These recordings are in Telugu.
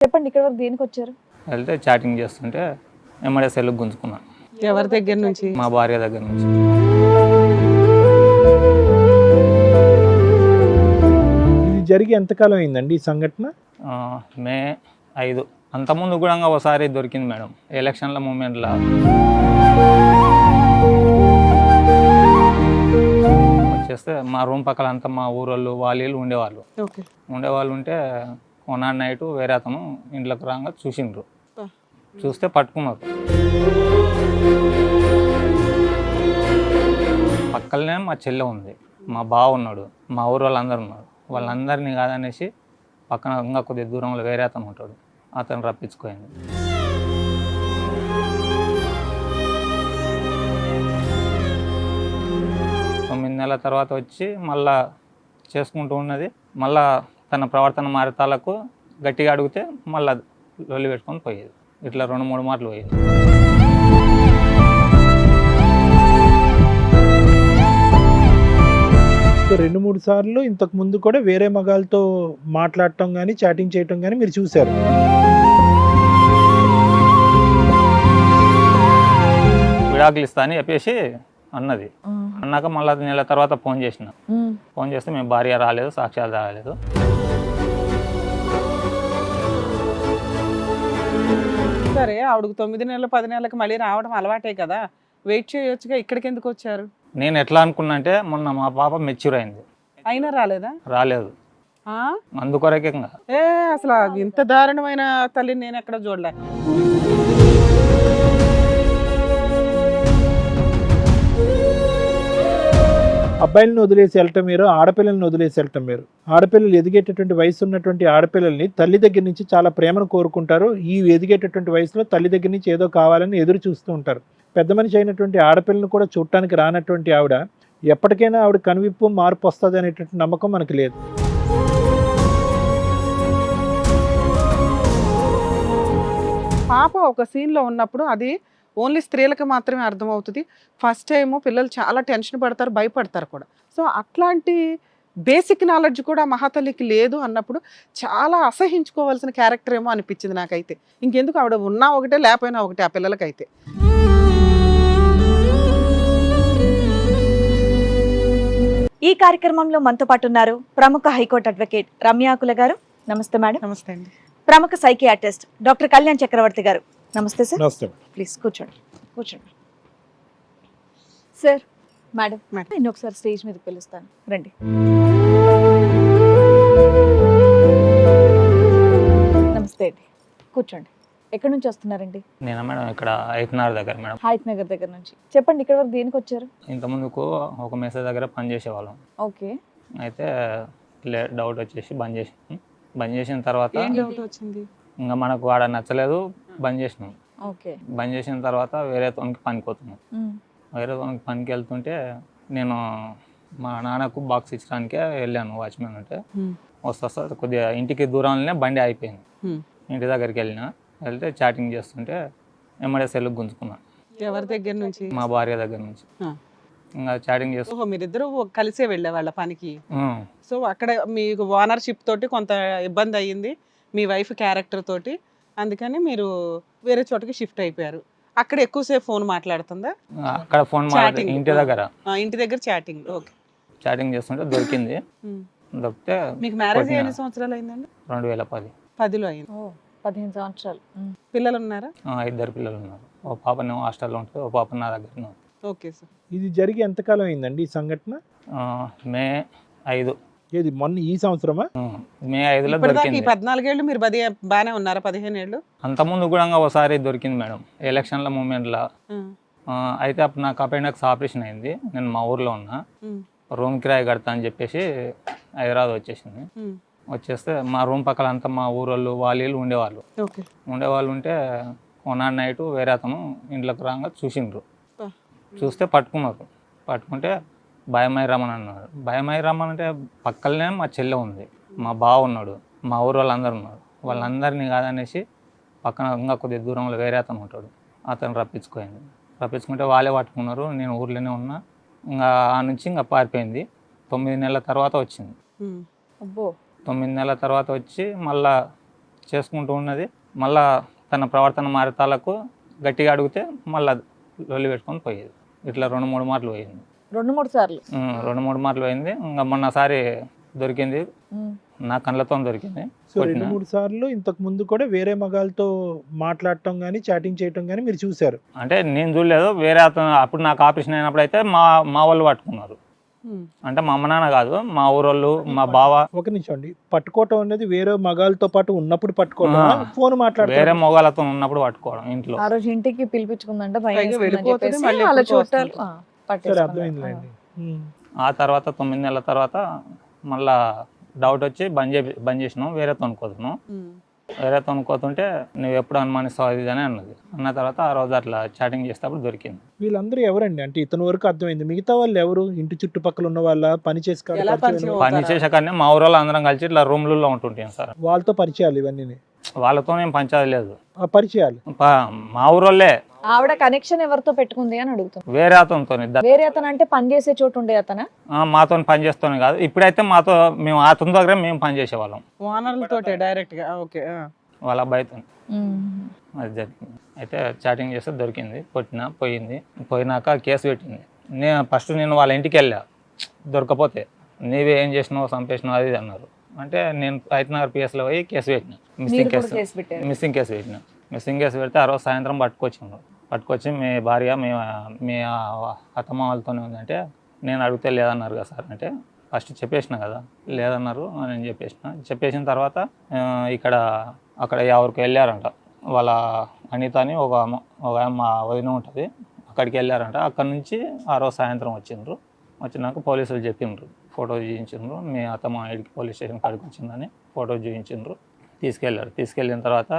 చెప్పండి ఇక్కడ వరకు దేనికి వచ్చారు? వెళ్తే చాటింగ్ చేస్తుంటే ఎమ్మడే సెల్లు గుంజుకున్నా. ఎవరి దగ్గర నుంచి? మా భార్య దగ్గర నుంచి. ఇది జరిగి ఎంతకాలం అయిందండి ఈ సంఘటన? ఆ, మే ఐదు. అంతకుముందు కూడా ఒకసారి దొరికింది మేడం. ఎలక్షన్ల మూమెంట్లో. వచ్చేస్తే మా రూమ్ పక్కల అంతా మా ఊరోళ్ళు వాళ్ళు ఉండేవాళ్ళు. ఓకే. ఉండేవాళ్ళు ఉంటే కొనాడు నైట్ వేరే అతను ఇంట్లోకి రాగా చూసిండ్రు. చూస్తే పట్టుకున్నారు. పక్కనే మా చెల్లె ఉంది. మా బావ ఉన్నాడు. మా ఊరు వాళ్ళందరూ ఉన్నారు. వాళ్ళందరినీ కాదనేసి పక్కన ఇంకా కొద్దిగా దూరంలో వేరే అతను ఉంటాడు. అతను రప్పించుకోయింది తొమ్మిది నెలల తర్వాత వచ్చి మళ్ళా చేసుకుంటూ ఉన్నది. మళ్ళా తన ప్రవర్తన మారతాలకు గట్టిగా అడిగితే మళ్ళా లొల్లి పెట్టుకొని పోయేది. ఇట్లా రెండు మూడు మాటలు పోయేది. సో రెండు మూడు సార్లు ఇంతకు ముందు కూడా వేరే మగాళ్ళతో మాట్లాడటం కానీ చాటింగ్ చేయటం కానీ మీరు చూశారు. విడాకులు ఇస్తా అని చెప్పేసి అన్నది. అన్నాక మళ్ళీ నెల తర్వాత ఫోన్ చేసిన. ఫోన్ చేస్తే మేము భార్య రాలేదు సాక్ష్యాలు రాలేదు. సరే ఆవిడకు తొమ్మిది నెలలు పది నెలలకు మళ్ళీ రావడం అలవాటే కదా. వెయిట్ చేయొచ్చుగా ఇక్కడికి ఎందుకు వచ్చారు? నేను ఎట్లా అనుకున్నా అంటే మొన్న మా పాప మెచ్యూర్ అయింది. అయినా రాలేదా? రాలేదు. ఆ? అందుకొరకే ఇంకా. ఏ అసలు ఇంత దారుణమైన తల్లిని నేను ఎక్కడ చూడలే. అబ్బాయిలను వదిలేసి వెళ్ళటం మీరు ఆడపిల్లల్ని వదిలేసి వెళ్ళటం మీరు ఆడపిల్లలు ఎదిగేటటువంటి వయసు ఉన్నటువంటి ఆడపిల్లల్ని తల్లి దగ్గర నుంచి చాలా ప్రేమను కోరుకుంటారు. ఈ ఎదిగేటటువంటి వయసులో తల్లి దగ్గర నుంచి ఏదో కావాలని ఎదురు చూస్తూ ఉంటారు. పెద్ద మనిషి అయినటువంటి ఆడపిల్లను కూడా చూడటానికి రానటువంటి ఆవిడ ఎప్పటికైనా ఆవిడ కనువిప్పు మార్పు వస్తుంది అనేటువంటి నమ్మకం మనకు లేదు. పాప ఒక సీన్లో ఉన్నప్పుడు అది ఓన్లీ స్త్రీలకు మాత్రమే అర్థమవుతుంది. ఫస్ట్ టైం పిల్లలు చాలా టెన్షన్ పడతారు భయపడతారు కూడా. సో అట్లాంటి బేసిక్ నాలెడ్జ్ కూడా మహాతల్లికి లేదు అన్నప్పుడు చాలా అసహించుకోవాల్సిన క్యారెక్టర్ ఏమో అనిపించింది నాకైతే. ఇంకెందుకు ఆవిడ ఉన్నా ఒకటే లేకపోయినా ఒకటే ఆ పిల్లలకైతే. ఈ కార్యక్రమంలో మనతో పాటు ఉన్నారు ప్రముఖ హైకోర్టు అడ్వకేట్ రమ్యాకుల గారు. నమస్తే మేడం. నమస్తే అండి. ప్రముఖ సైకియాట్రిస్ట్ డాక్టర్ కళ్యాణ్ చక్రవర్తి గారు. నమస్తే సార్. నమస్తే. ప్లీజ్ కూర్చోండి కూర్చోండి. Sir madam madam. నేను ఒకసారి స్టేజ్ మీద పిలుస్తాను. రండి. నమస్తే అండి. కూర్చోండి. ఎక్కడి నుంచి వస్తున్నారండి? నేను మేడం? ఇక్కడ ఐతనార్ దగ్గర మేడం. హాయత్ నగర్ దగ్గర నుంచి. చెప్పండి ఇక్కడ వరకు దేనికి వచ్చారు? ఇంత ముందుకు ఒక మెసేజ్ దగ్గర పని చేసేవాళ్ళం. ఓకే. అయితే లే డౌట్ వచ్చేసి బంద్ చేసాం బంద్ చేసిన తర్వాత ఏం డౌట్ వచ్చింది? ఇంకా మనకు ఆడ నచ్చలేదు. బంద్ చేసినాం. ఓకే. బంద్ చేసిన తర్వాత వేరే తోనికి పనికి పోతున్నాం వేరే తోనికి పనికి వెళ్తుంటే నేను మా నాన్నకు బాక్స్ ఇచ్చడానికే వెళ్ళాను వాచ్మెన్ అంటే. వస్తా వస్తా కొద్దిగా ఇంటికి దూరంలోనే బండి అయిపోయింది. ఇంటి దగ్గరికి వెళ్ళిన. వెళ్తే చాటింగ్ చేస్తుంటే ఎమ్మడే సెల్ గుంజుకున్నా. ఎవరి దగ్గర నుంచి? మా భార్య దగ్గర నుంచి. ఇంకా చాటింగ్ చేస్తూ మీరిద్దరూ కలిసే వెళ్ళే వాళ్ళ పనికి? సో అక్కడ మీకు ఓనర్షిప్ తోటి కొంత ఇబ్బంది అయ్యింది. మీ వైఫ్ క్యారెక్టర్ తోటి. అందుకని మీరు వేరే చోటకి షిఫ్ట్ అయిపోయారు. అక్కడ ఎక్కువసేపు ఫోన్ మాట్లాడుతుందా? అక్కడ ఫోన్. ఇంటి దగ్గర. ఇంటి దగ్గర చాటింగ్ ఓకే. చాటింగ్ చేస్తుంటే దొరికింది. దొరికితే మీకు మ్యారేజ్. ఎన్ని సంవత్సరాలు అయిందండి? రెండు వేల పది. పదిలో అయింది. ఓ పదిహేను సంవత్సరాలు. పిల్లలు ఉన్నారా ఆ, ఇద్దరు పిల్లలు ఉన్నారు ఓ పాపనేమో హాస్టల్లో ఉంటుంది ఓ పాప నా దగ్గర ఓకే సార్. ఇది జరిగి ఎంతకాలం అయిందండి ఈ సంఘటన? ఆ, మే ఐదు. ఏది మొన్న ఈ సంవత్సరమా? మే ఐదులో దొరికింది. పద్నాలుగేళ్ళు మీరు బది బాగానే ఉన్నారా పదిహేను ఏళ్ళు అంతకుముందు కూడా ఒకసారి దొరికింది మేడం ఎలక్షన్ల మూమెంట్లో. అయితే అప్పుడు నాకు అపెండక్స్ ఆపరేషన్ అయింది నేను మా ఊర్లో ఉన్నా. రూమ్ కిరాయి కడతా అని చెప్పేసి హైదరాబాద్ వచ్చేసింది. వచ్చేస్తే మా రూమ్ పక్కల అంతా మా ఊరోళ్ళు వాళ్ళు ఉండేవాళ్ళు. ఓకే. ఉండేవాళ్ళు ఉంటే కొనాడు నైట్ వేరే అతను ఇంట్లోకి రాగా చూసిండ్రు. చూస్తే పట్టుకున్నారు. పట్టుకుంటే భయమై రమ్మని అన్నారు భయమై రమ్మని అంటే పక్కనే మా చెల్లె ఉంది. మా బావ ఉన్నాడు. మా ఊరు వాళ్ళందరూ ఉన్నారు. వాళ్ళందరినీ కాదనేసి పక్కన ఇంకా కొద్దిగా దూరంలో వేరే అతను ఉంటాడు. అతను రప్పించుకోయింది. రప్పించుకుంటే వాళ్ళే పట్టుకున్నారు. నేను ఊర్లోనే ఉన్నా. ఇంకా ఆ నుంచి ఇంకా పారిపోయింది. తొమ్మిది నెలల తర్వాత వచ్చింది. తొమ్మిది నెలల తర్వాత వచ్చి మళ్ళా చేసుకుంటూ ఉన్నది. మళ్ళా తన ప్రవర్తన మారతాలకు గట్టిగా అడిగితే మళ్ళా లొల్లి పెట్టుకొని పోయేది. ఇట్లా రెండు మూడు మాటలు పోయింది. రెండు మూడు సార్లు. రెండు మూడు మాటలు పోయింది ఇంకా మొన్నసారి దొరికింది. నా కళ్ళతో దొరికింది. సో రెండు. మూడు సార్లు ఇంతకు ముందు కూడా వేరే మగాళ్ళతో మాట్లాడటం కానీ చాటింగ్ చేయటం కానీ మీరు చూశారు. అంటే నేను చూడలేదు. వేరే అతను అప్పుడు నాకు ఆపరేషన్ అయినప్పుడు అయితే మా మా వాళ్ళు పట్టుకున్నారు. అంటే మా అమ్మ నాన్న కాదు మా ఊరోళ్ళు మా బావ. ఒక నిమిషం అండి. పట్టుకోవటం అనేది వేరే మగాళ్ళతో పాటు ఉన్నప్పుడు పట్టుకోవటం ఆ. ఫోన్ వేరే మాట్లాడతారు మొగాలతో ఉన్నప్పుడు పట్టుకోవడం ఇంట్లో. ఆ రోజు ఇంటికి పిలిపించుకుందంట వాళ్ళ. ఆ. అర్థమైందిలేండి తర్వాత తొమ్మిది నెలల తర్వాత మళ్ళా డౌట్ వచ్చి బంద్ చేపి బంద్ చేసినాం వేరే తొనుకోతున్నాం. వేరే తొనుకోతుంటే నువ్వు ఎప్పుడు అనుమానిస్తావు అది ఇది అని అన్నది. అన్న తర్వాత ఆ రోజు అట్లా చాటింగ్ చేసేటప్పుడు దొరికింది. వీళ్ళందరూ ఎవరండి? అంటే ఇతని వరకు అర్థమైంది. మిగతా వాళ్ళు ఎవరు? ఇంటి చుట్టుపక్కల ఉన్న వాళ్ళ పని చేసి ఉన్న- పని? చేసాకనే మా ఊరోళ్ళు అందరం కలిసి ఇట్లా రూమ్లలో ఉంటుంటాం సార్. వాళ్ళతో పరిచయాలు ఇవన్నీ వాళ్ళతో ఏం పంచాది లేదు. ఆ పరిచయాలు. ప- మా ఊరోళ్ళే ఆవిడ కనెక్షన్ ఎవరితో పెట్టుకుంది అని అడుగుతుంది వేరే అతనితో వేరే అతను అంటే పని చేసే చోటు ఉండే అతనా? మాతో పని చేస్తాను కాదు. ఇప్పుడైతే మాతో మేము అతని దగ్గర మేము పని చేసేవాళ్ళం. ఓనర్లతోటే డైరెక్ట్గా ఓకే ఆ. వాళ్ళ అబ్బాయితో అది జరిగింది. అయితే చాటింగ్ చేస్తే దొరికింది కొట్టిన పోయింది. పోయినాక కేసు పెట్టింది. నేను ఫస్ట్ నేను వాళ్ళ ఇంటికి వెళ్ళా. దొరకపోతే నీవే ఏం చేసినావు చంపేసినావు అది ఇది అన్నారు. అంటే నేను నగర్ పిఎస్లో పోయి కేసు పెట్టిన. మిస్సింగ్ కేసు మిస్సింగ్ కేసు పెట్టిన. మిస్సింగ్ కేసు పెడితే ఆ రోజు సాయంత్రం పట్టుకొచ్చిండ్రు. పట్టుకొచ్చి మీ భార్య మీ మీ అత్తమామలతోనే వాళ్ళతోనే ఉందంటే నేను అడిగితే లేదన్నారు కదా సార్. అంటే ఫస్ట్ చెప్పేసిన కదా. లేదన్నారు అని నేను చెప్పేసిన. చెప్పేసిన తర్వాత ఇక్కడ అక్కడ ఎవరికి వెళ్ళారంట. వాళ్ళ అనిత అని ఒక ఒక మా వదిన ఉంటుంది. అక్కడికి వెళ్ళారంట. అక్కడ నుంచి ఆ రోజు సాయంత్రం వచ్చిండ్రు. వచ్చినాక పోలీసులు చెప్పిండ్రు ఫోటో చూపించిండ్రు. మీ అత్తమ్మ ఇడికి పోలీస్ స్టేషన్ కాడికి వచ్చిందని ఫోటో చూపించిండ్రు. తీసుకెళ్ళారు. తీసుకెళ్ళిన తర్వాత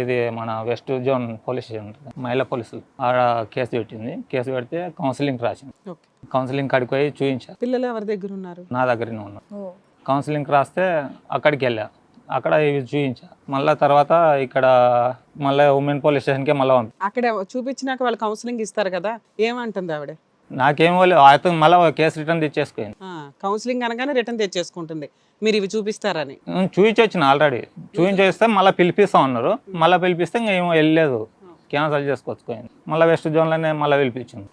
ఇది మన వెస్ట్ జోన్ పోలీస్ స్టేషన్ ఉంటుంది. మహిళా పోలీసులు ఆడ కేసు పెట్టింది. కేసు పెడితే కౌన్సిలింగ్ రాసింది. కౌన్సిలింగ్ కాడికి పోయి చూపించారు పిల్లలు ఎవరి దగ్గర ఉన్నారు? నా దగ్గరనే ఉన్నారు. కౌన్సిలింగ్ రాస్తే అక్కడికి వెళ్ళా. అక్కడ ఇవి చూపించా మళ్ళీ తర్వాత ఇక్కడ మళ్ళీ ఉమెన్ పోలీస్ స్టేషన్కే మళ్ళీ పంపి. అక్కడ చూపించినాక వాళ్ళు కౌన్సిలింగ్ ఇస్తారు కదా? ఏమంటుంది ఆవిడ? నాకేం వాళ్ళు అతను మళ్ళీ కేసు రిటర్న్ తెచ్చేసుకుంది కౌన్సిలింగ్ అనగానే రిటర్న్ తెచ్చేసుకుంటుంది. మీరు ఇవి చూపిస్తారని. చూపించి వచ్చిన ఆల్రెడీ చూపించేస్తే మళ్ళీ పిలిపిస్తాం అన్నారు మళ్ళీ పిలిపిస్తే ఇంకా ఏమో వెళ్ళలేదు. క్యాన్సల్ చేసుకొచ్చుకోయింది మళ్ళీ వెస్ట్ జోన్లోనే మళ్ళీ పిలిపించింది.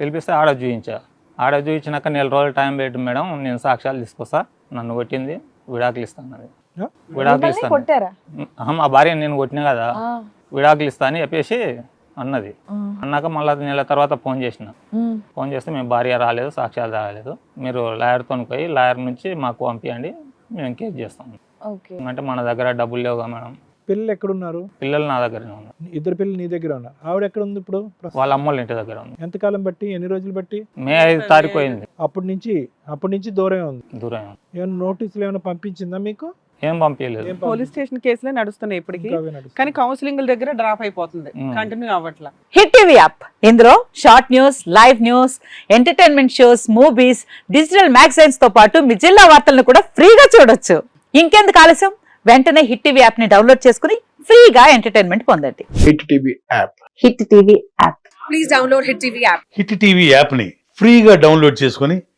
పిలిపిస్తే ఆడ చూపించా. ఆడ చూపించినాక నెల రోజులు టైం పెట్టి మేడం. నేను సాక్ష్యాలు తీసుకొస్తా. నన్ను కొట్టింది. విడాకులు ఇస్తాను అది? విడాకులు ఇస్తాను. మా భార్య నేను కొట్టినా కదా. విడాకులు ఇస్తా అని చెప్పేసి అన్నది. అన్నాక మళ్ళీ నెల తర్వాత ఫోన్ చేసిన. ఫోన్ చేస్తే మేము భార్య రాలేదు సాక్ష్యాలు రాలేదు. మీరు లాయర్తో పోయి లాయర్ నుంచి మాకు పంపించండి మేము కేసు చేస్తాం. ఓకే. అంటే మన దగ్గర డబ్బులు లేవుగా మేడం. పిల్లలు ఎక్కడున్నారు? పిల్లలు నా దగ్గరనే ఉన్నారు. ఇద్దరు పిల్లలు నీ దగ్గర ఉన్నారు. ఆవిడ ఎక్కడ ఉంది ఇప్పుడు? వాళ్ళ అమ్మోళ్ళ ఇంటి దగ్గర ఉంది. ఎంతకాలం బట్టి ఎన్ని రోజులు బట్టి? మే ఐదు తారీఖు పోయింది. అప్పటి నుంచి అప్పటి నుంచి దూరమే ఉంది. దూరం ఏమైనా నోటీసులు ఏమైనా పంపించిందా మీకు? ఏం పంపించలేదు పోలీస్ స్టేషన్ కేసులే నడుస్తున్నాయి ఇప్పటికి. కానీ కౌన్సిలింగ్ దగ్గర డ్రాప్ అయిపోతుంది. కంటిన్యూ అవ్వట్లా. Hit TV app. ఇందులో short news live news entertainment shows movies digital మ్యాగజైన్స్తో పాటు మీ జిల్లా వార్తలను కూడా ఫ్రీగా చూడొచ్చు. ఇంకెందుకు ఆలస్యం? వెంటనే హిట్ టీవీ యాప్ని డౌన్లోడ్ చేసుకుని ఫ్రీగా ఎంటర్టైన్మెంట్ పొందండి. Hit TV app. Hit TV app. Hit TV యాప్ని ఫ్రీగా డౌన్లోడ్ చేసుకొని